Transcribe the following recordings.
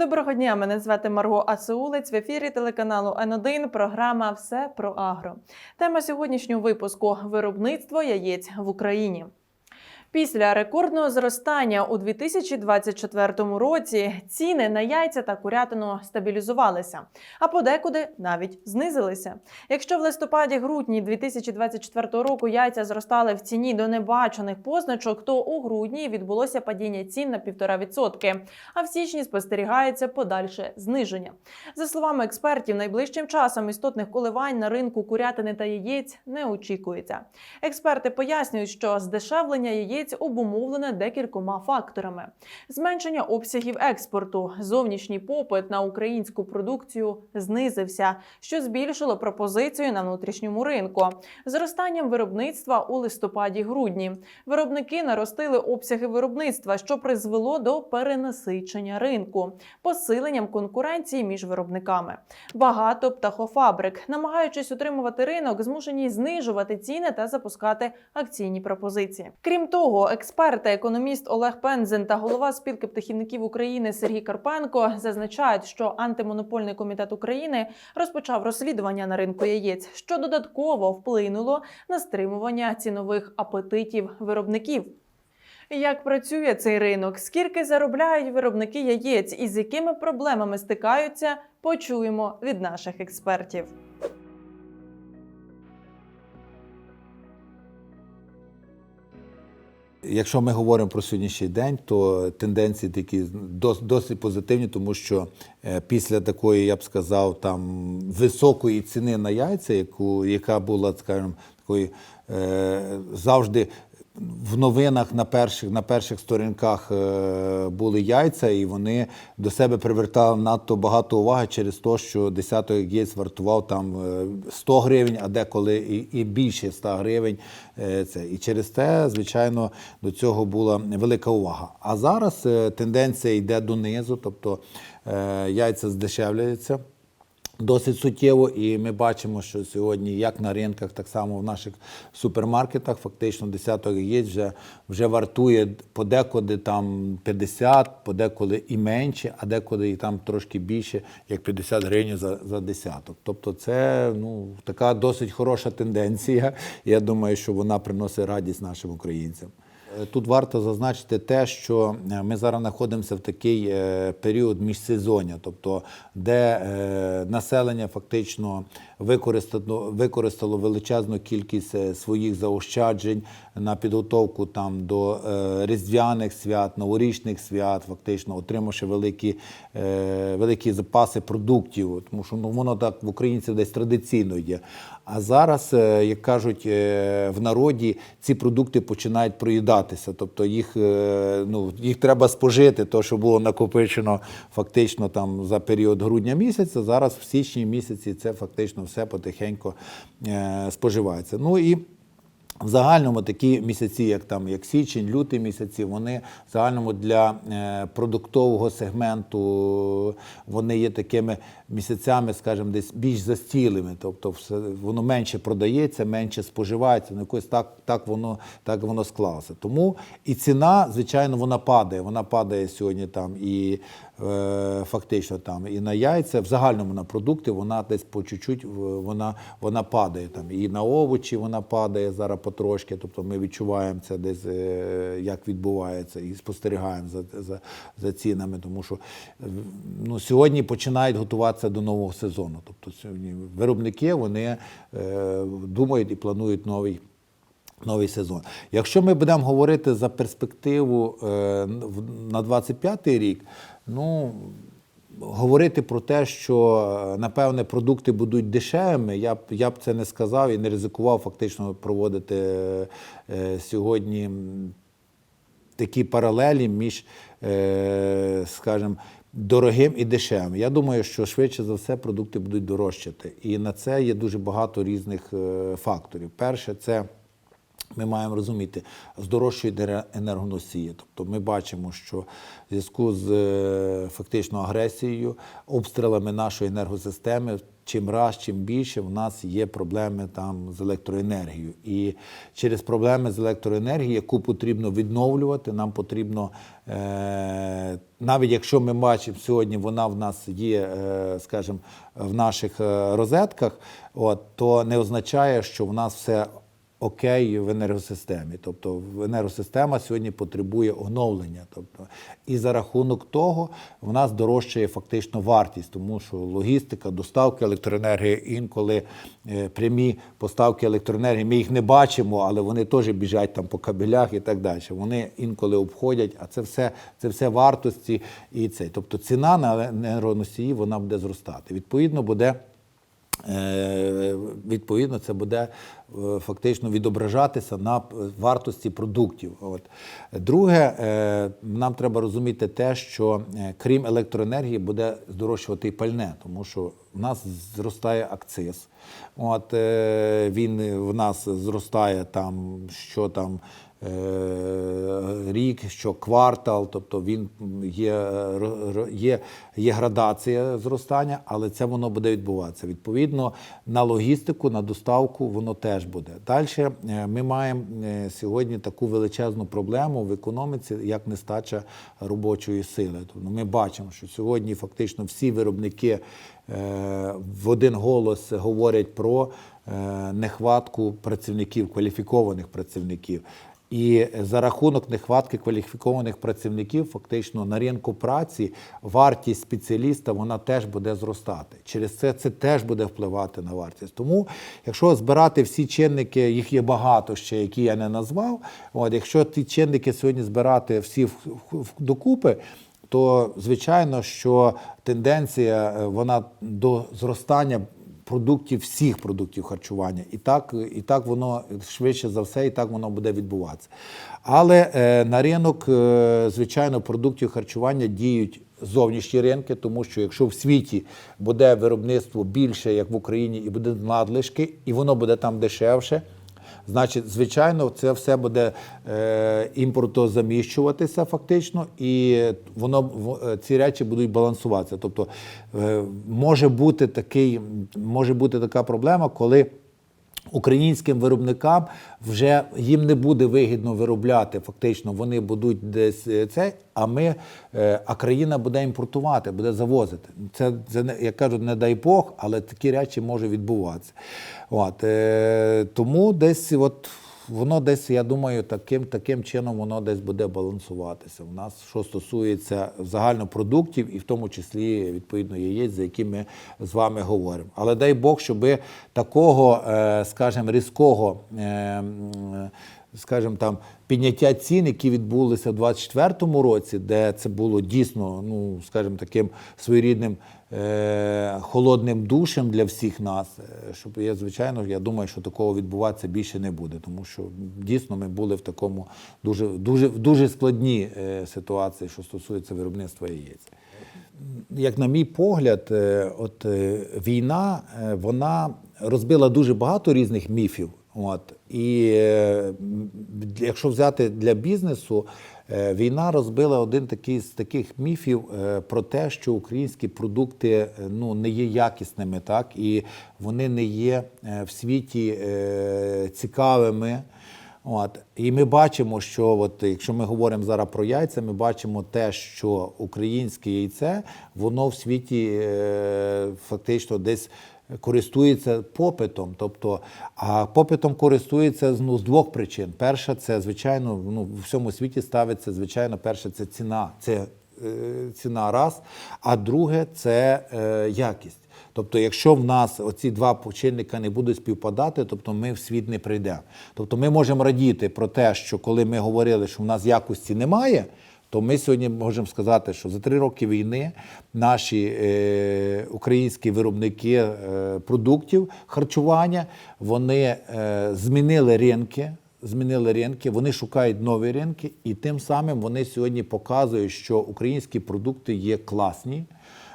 Доброго дня, мене звати Марго Асеулець. В ефірі телеканалу Н1 програма Все про агро. Тема сьогоднішнього випуску виробництво яєць в Україні. Після рекордного зростання у 2024 році ціни на яйця та курятину стабілізувалися, а подекуди навіть знизилися. Якщо в листопаді-грудні 2024 року яйця зростали в ціні до небачених позначок, то у грудні відбулося падіння цін на 1,5%, а в січні спостерігається подальше зниження. За словами експертів, найближчим часом істотних коливань на ринку курятини та яєць не очікується. Експерти пояснюють, що здешевлення яєць обумовлене декількома факторами: зменшення обсягів експорту, зовнішній попит на українську продукцію знизився, що збільшило пропозицію на внутрішньому ринку. Зростанням виробництва у листопаді-грудні виробники наростили обсяги виробництва, що призвело до перенасичення ринку, посиленням конкуренції між виробниками. Багато птахофабрик, намагаючись утримувати ринок, змушені знижувати ціни та запускати акційні пропозиції. Крім того, експерт та економіст Олег Пензен та голова спілки птахівників України Сергій Карпенко зазначають, що антимонопольний комітет України розпочав розслідування на ринку яєць, що додатково вплинуло на стримування цінових апетитів виробників. Як працює цей ринок? Скільки заробляють виробники яєць і з якими проблемами стикаються? Почуємо від наших експертів. Якщо ми говоримо про сьогоднішній день, то тенденції такі дос- досить позитивні, тому що е, після такої, я б сказав, там високої ціни на яйця, яку, яка була, скажімо, такої е, завжди в новинах на перших, на перших сторінках е, були яйця, і вони до себе привертали надто багато уваги через те, що десяток яєць вартував там е, 100 гривень, а деколи і, і більше 100 гривень. Е, Це. І через те, звичайно, до цього була велика увага. А зараз е, тенденція йде донизу, тобто е, яйця здешевляються досить суттєво, і ми бачимо, що сьогодні, як на ринках, так само в наших супермаркетах, фактично десяток яєць вже, вже вартує подекуди там 50, подекуди і менше, а декуди і там трошки більше, як 50 гривень за, за десяток. Тобто це ну, така досить хороша тенденція. Я думаю, що вона приносить радість нашим українцям. Е, Тут варто зазначити те, що е, ми зараз знаходимося в такий е, період міжсезоння, тобто де населення фактично використало, використало величезну кількість своїх заощаджень на підготовку там до різдвяних свят, новорічних свят, фактично отримавши великі, великі запаси продуктів, тому що ну, воно так в українців десь традиційно є. А зараз, як кажуть в народі, ці продукти починають проїдатися. Тобто їх, е, ну, їх треба спожити, то, що було накопичено фактично там за період грудня місяця. Зараз в січні місяці це фактично все потихеньку е, споживається. Ну і в загальному такі місяці, як там як січень, лютий місяці, вони в загальному для е, продуктового сегменту вони є такими місяцями, скажімо, десь більш застілими. Тобто все, воно менше продається, менше споживається. Ну, якось так, так воно так воно склалося. Тому і ціна, звичайно, вона падає. Вона падає сьогодні там і фактично там і на яйця, в загальному на продукти вона десь по чуть-чуть вона, вона падає. Там і на овочі вона падає зараз потрошки. Тобто ми відчуваємо це десь, е, як відбувається, і спостерігаємо за, за, за цінами, тому що е, ну, сьогодні починають готуватися до нового сезону. Тобто сьогодні виробники вони е, думають і планують новий. Новий сезон. Якщо ми будемо говорити за перспективу е, на 25-й рік, ну говорити про те, що е, напевне продукти будуть дешевими, я б я б це не сказав і не ризикував фактично проводити е, сьогодні такі паралелі між, скажімо, дорогим і дешевим. Я думаю, що швидше за все продукти будуть дорожчати. І на це є дуже багато різних факторів. Перше, це ми маємо розуміти, здорожчують енергоносії. Тобто ми бачимо, що в зв'язку з е, фактично агресією, обстрілами нашої енергосистеми чим раз, чим більше в нас є проблеми там з електроенергією. І через проблеми з електроенергією, яку потрібно відновлювати, нам потрібно, е, навіть якщо ми бачимо сьогодні, вона в нас є, е, скажімо, в наших розетках, от, то не означає, що в нас все окей в енергосистемі. Тобто енергосистема сьогодні потребує оновлення. Тобто, і за рахунок того в нас дорожчає фактично вартість, тому що логістика, доставки електроенергії, інколи е, прямі поставки електроенергії, ми їх не бачимо, але вони теж біжать там по кабелях і так далі. Вони інколи обходять, а це все, це все вартості і це. Тобто ціна на енергоносії вона буде зростати. Відповідно, буде. Е, Відповідно, це буде е, фактично відображатися на вартості продуктів. От. Друге, е, нам треба розуміти те, що крім електроенергії буде здорожчувати і пальне, тому що в нас зростає акциз. От, він в нас зростає там, що там. Е, Рік, що квартал, тобто він є, е, є, є градація зростання, але це воно буде відбуватися. Відповідно, на логістику, на доставку воно теж буде. Далі ми маємо е, сьогодні таку величезну проблему в економіці, як нестача робочої сили. Тобто ми бачимо, що сьогодні фактично всі виробники е, в один голос говорять про е, нехватку працівників, кваліфікованих працівників. І за рахунок нехватки кваліфікованих працівників, фактично на ринку праці вартість спеціаліста вона теж буде зростати. Через це це теж буде впливати на вартість. Тому, якщо збирати всі чинники, їх є багато ще, які я не назвав. От якщо ті чинники сьогодні збирати всі в- докупи, то звичайно, що тенденція е, вона до зростання продуктів, всіх продуктів харчування. І так, і так воно швидше за все, і так воно буде відбуватися. Але е, на ринок, е, звичайно, продуктів харчування діють зовнішні ринки, тому що якщо в світі буде виробництво більше, як в Україні, і буде надлишки, і воно буде там дешевше. Значить, звичайно, це все буде е, імпортозаміщуватися фактично, і воно е, ці речі будуть балансуватися. Тобто е, може бути такий, може бути така проблема, коли українським виробникам вже їм не буде вигідно виробляти. Фактично, вони будуть десь е, це, а ми, е, а країна буде імпортувати, буде завозити. Це, це як кажуть, не дай Бог, але такі речі можуть відбуватися. От, е, тому десь от. Воно десь, я думаю, таким, таким чином воно десь буде балансуватися. У нас, що стосується загально продуктів, і в тому числі відповідно яєць, за які ми з вами говоримо. Але дай Бог, щоб такого, е, скажімо, різкого, е, скажімо там, підняття цін, які відбулися в 2024 році, де це було дійсно, ну скажімо, таким своєрідним е, холодним душем для всіх нас. е, Щоб я, звичайно, я думаю, що такого відбуватися більше не буде, тому що дійсно ми були в такому дуже дуже дуже складній е, ситуації, що стосується виробництва яєць. Як на мій погляд, е, от е, війна вона розбила дуже багато різних міфів. От і е, якщо взяти для бізнесу, е, війна розбила один такий з таких міфів е, про те, що українські продукти ну не є якісними, так і вони не є в світі цікавими. От. І ми бачимо, що от, якщо ми говоримо зараз про яйця, ми бачимо те, що українське яйце, воно в світі фактично десь користується попитом. Тобто, а попитом користується ну, з двох причин. Перша, це, звичайно, ну, в всьому світі ставиться, звичайно, перша це ціна. Це е, ціна раз, а друге це е, якість. Тобто, якщо в нас оці два чинника не будуть співпадати, тобто ми в світ не прийдемо. Тобто ми можемо радіти про те, що коли ми говорили, що в нас якості немає, то ми сьогодні можемо сказати, що за три роки війни наші е, українські виробники е, продуктів харчування вони е, змінили ринки. Змінили ринки, вони шукають нові ринки, і тим самим вони сьогодні показують, що українські продукти є класні.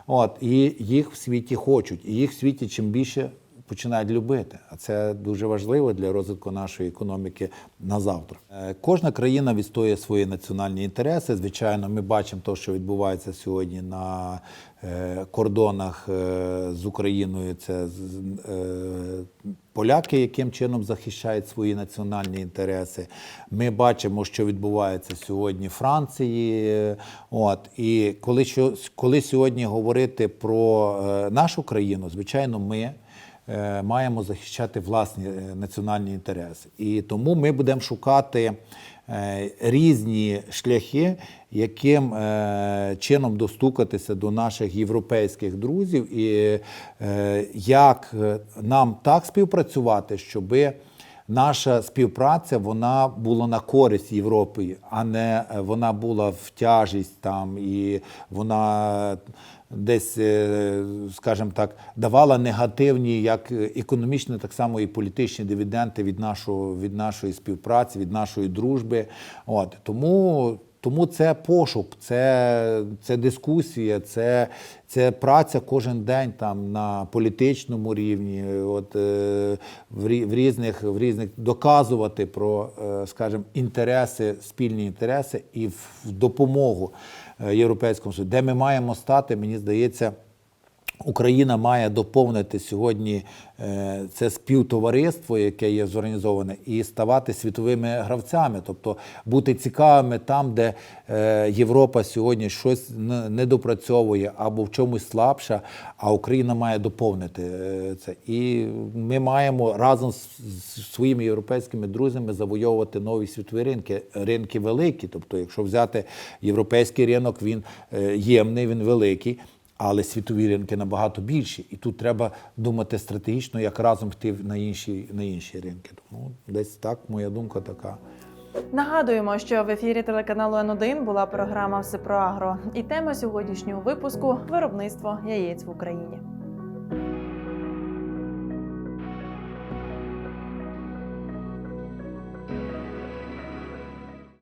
От, і їх в світі хочуть. І їх в світі чим більше, починають любити. А це дуже важливо для розвитку нашої економіки на завтра. Е, Кожна країна відстоює свої національні інтереси. Звичайно, ми бачимо те, що відбувається сьогодні на е, кордонах е, з Україною. Це поляки, яким чином захищають свої національні інтереси. Ми бачимо, що відбувається сьогодні в Франції. От і коли коли сьогодні говорити про нашу країну, звичайно, ми. Е, Маємо захищати власні е, національні інтереси, і тому ми будемо шукати е, різні шляхи, яким чином достукатися до наших європейських друзів, і як нам так співпрацювати, щоби наша співпраця вона була на користь Європи, а не вона була в тяжість там і вона десь, е, скажімо так, давала негативні як економічні, так само і політичні дивіденди від нашого від нашої співпраці, від нашої дружби. От тому. Тому це пошук, це, це дискусія, це, це праця кожен день там на політичному рівні, от, е, в, рі- в, різних, в різних доказувати про, е, скажімо, інтереси, спільні інтереси і в допомогу Європейському Союзу. Де ми маємо стати, мені здається, Україна має доповнити сьогодні е, це співтовариство, яке є зорганізоване, і ставати світовими гравцями, тобто бути цікавими там, де е, Європа сьогодні щось не- не або в чомусь слабша, а Україна має доповнити е, це. І ми маємо разом з своїми європейськими друзями завойовувати нові світові ринки, ринки великі. Тобто, якщо взяти європейський ринок, він ємний, він великий. Але світові ринки набагато більші, і тут треба думати стратегічно, як разом йти на інші, на інші ринки. Тому десь так, моя думка така. Нагадуємо, що в ефірі телеканалу Н1 була програма Все про агро. І тема сьогоднішнього випуску виробництво яєць в Україні.